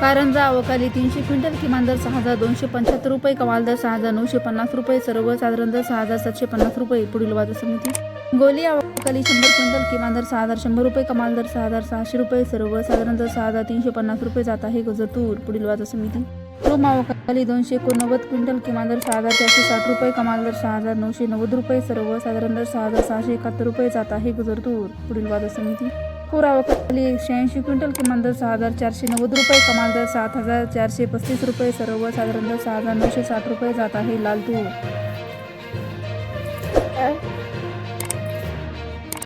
कारंजा अवकाली तीनशे क्विंटल किमान दर सहा हजार दोनशे पंच्याहत्तर रुपये कमाल दर सहा हजार नऊशे पन्नास रुपये सर्वसाधारण दर सहा हजार सातशे पन्नास रुपये पुढील वाद समिती. गोली अवकाली शंभर क्विंटल किमान दर सहा हजार शंभर रुपये कमाल दर सहा हजार सहाशे रुपये सर्वसाधारण दर सहा हजार तीनशे पन्नास रुपये जात आहे गजतूर पुढील वाद समिती. रोम अवकाली दोनशे एकोणनव्वद क्विंटल किमान दर सहा हजार चारशे साठ रुपये कमाल दर सहा हजार नऊशे नव्वद रुपये सर्वसाधारण दर सहा हजार सहाशे एकाहत्तर रुपये जात आहे गजरतूर पुढील वाद समिती. पुरावाखाली एकशे ऐंशी क्विंटल किमान दर सहा हजार चारशे नव्वद रुपये कमाल दर सात हजार चारशे पस्तीस रुपये सर्वसाधारण दर सहा हजार नऊशे साठ रुपये जात आहे लाल तूर